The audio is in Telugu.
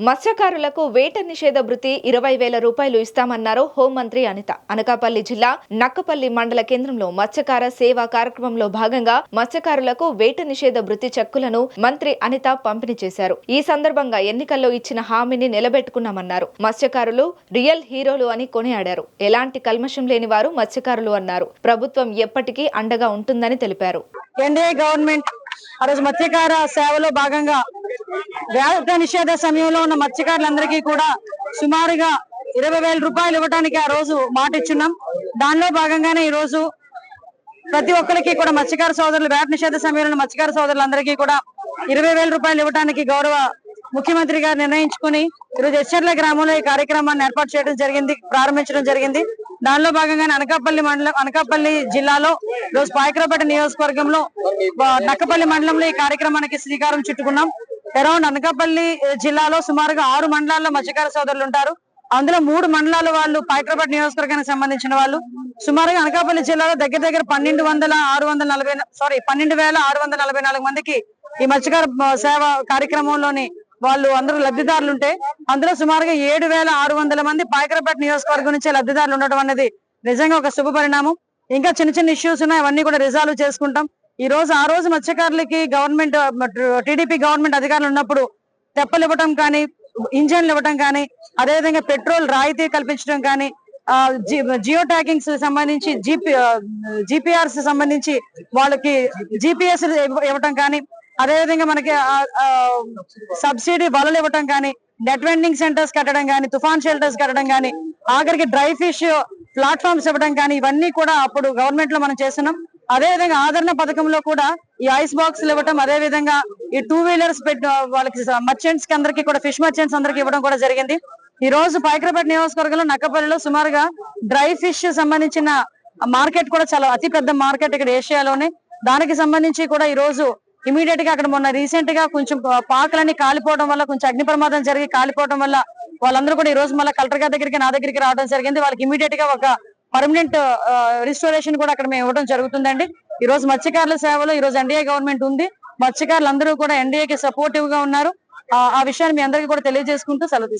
మత్స్యకారులకు వేట నిషేధ భృతి ఇరవై వేల రూపాయలు ఇస్తామన్నారు హోంమంత్రి అనిత. అనకాపల్లి జిల్లా నక్కపల్లి మండల కేంద్రంలో మత్స్యకార సేవా కార్యక్రమంలో భాగంగా మత్స్యకారులకు వేట నిషేధ భృతి చెక్కులను మంత్రి అనిత పంపిణీ చేశారు. ఈ సందర్భంగా ఎన్నికల్లో ఇచ్చిన హామీని నిలబెట్టుకున్నామన్నారు. మత్స్యకారులు రియల్ హీరోలు అని కొనియాడారు. ఎలాంటి కల్మషం లేని వారు మత్స్యకారులు అన్నారు. ప్రభుత్వం ఎప్పటికీ అండగా ఉంటుందని తెలిపారు. ఎన్డీఏ గవర్నమెంట్ మత్స్యకార సేవలో భాగంగా వ్యాధ నిషేధ సమయంలో ఉన్న మత్స్యకారులందరికీ కూడా సుమారుగా ఇరవై వేల రూపాయలు ఇవ్వడానికి ఆ రోజు మాట ఇచ్చున్నాం దానిలో భాగంగానే ఈ రోజు ప్రతి ఒక్కరికి కూడా మత్స్యకార సోదరులు వేట నిషేధ సమయంలో ఉన్న మత్స్యకార సోదరులందరికీ కూడా ఇరవై వేల రూపాయలు ఇవ్వడానికి గౌరవ ముఖ్యమంత్రి గారు నిర్ణయించుకుని ఈరోజు ఎచ్చర్ల గ్రామంలో ఈ కార్యక్రమాన్ని ఏర్పాటు చేయడం జరిగింది ప్రారంభించడం జరిగింది. దానిలో భాగంగానే అనకాపల్లి మండలం అనకాపల్లి జిల్లాలో రోజు పాయకరాపేట నియోజకవర్గంలో నక్కపల్లి మండలంలో ఈ కార్యక్రమానికి శ్రీకారం చుట్టుకున్నాం. అరౌండ్ అనకాపల్లి జిల్లాలో సుమారుగా ఆరు మండలాల్లో మత్స్యకార సోదరులు ఉంటారు. అందులో మూడు మండలాల వాళ్ళు పాయకరపేట నియోజకవర్గానికి సంబంధించిన వాళ్ళు. సుమారుగా అనకాపల్లి జిల్లాలో దగ్గర దగ్గర పన్నెండు వందల ఆరు వందల నలభై సారీ పన్నెండు వేల ఆరు వందల నలభై నాలుగు మందికి ఈ మత్స్యకార సేవ కార్యక్రమంలోని వాళ్ళు అందరూ లబ్ధిదారులు ఉంటే అందులో సుమారుగా ఏడు వేల ఆరు వందల మంది పాయకరపేట నియోజకవర్గం నుంచే లబ్ధిదారులు ఉండటం అనేది నిజంగా ఒక శుభ పరిణామం. ఇంకా చిన్న చిన్న ఇష్యూస్ ఉన్నాయి అవన్నీ కూడా రిజాల్వ్ చేసుకుంటాం. ఈ రోజు ఆ రోజు మత్స్యకారులకి గవర్నమెంట్ టీడీపీ గవర్నమెంట్ అధికారులు ఉన్నప్పుడు తెప్పలు ఇవ్వటం కానీ ఇంజన్లు ఇవ్వటం కానీ అదేవిధంగా పెట్రోల్ రాయితీ కల్పించడం కానీ ఆ, జియో ట్యాకింగ్స్ సంబంధించి జిపి జిపిఆర్స్ సంబంధించి వాళ్ళకి జిపిఎస్ ఇవ్వటం కానీ అదేవిధంగా మనకి సబ్సిడీ వలలు ఇవ్వటం కానీ నెట్ వెండింగ్ సెంటర్స్ కట్టడం కానీ తుఫాన్ షెల్టర్స్ కట్టడం కానీ ఆఖరికి డ్రై ఫిష్ ప్లాట్ఫామ్స్ ఇవ్వడం కానీ ఇవన్నీ కూడా అప్పుడు గవర్నమెంట్లో మనం చేస్తున్నాం. అదే విధంగా ఆదరణ పథకంలో కూడా ఈ ఐస్ బాక్స్ ఇవ్వటం అదే విధంగా ఈ టూ వీలర్స్ పెట్టి వాళ్ళకి మర్చెంట్స్కి అందరికి కూడా ఫిష్ మర్చెంట్స్ అందరికి ఇవ్వడం కూడా జరిగింది. ఈ రోజు పైకరపేట నియోజకవర్గంలో నక్కపల్లిలో సుమారుగా డ్రై ఫిష్ సంబంధించిన మార్కెట్ కూడా చాలా అతి పెద్ద మార్కెట్ ఇక్కడ ఏషియాలోనే. దానికి సంబంధించి కూడా ఈ రోజు ఇమీడియట్గా అక్కడ మొన్న రీసెంట్గా కొంచెం పాకలన్నీ కాలిపోవడం వల్ల కొంచెం అగ్ని ప్రమాదం జరిగి కాలిపోవడం వల్ల వాళ్ళందరూ కూడా ఈ రోజు మళ్ళీ కలెక్టర్ గారి దగ్గరికి నా దగ్గరికి రావడం జరిగింది. వాళ్ళకి ఇమీడియట్గా ఒక పర్మనెంట్ రిస్టోరేషన్ కూడా అక్కడ మేము ఇవ్వడం జరుగుతుందండి. ఈ రోజు మత్స్యకారుల సేవలో ఈ రోజు ఎన్డీఏ గవర్నమెంట్ ఉంది. మత్స్యకారులందరూ కూడా ఎన్డీఏకి సపోర్టివ్గా ఉన్నారు. ఆ- విషయాన్ని మీ అందరికీ కూడా తెలియజేసుకుంటూ సెలవు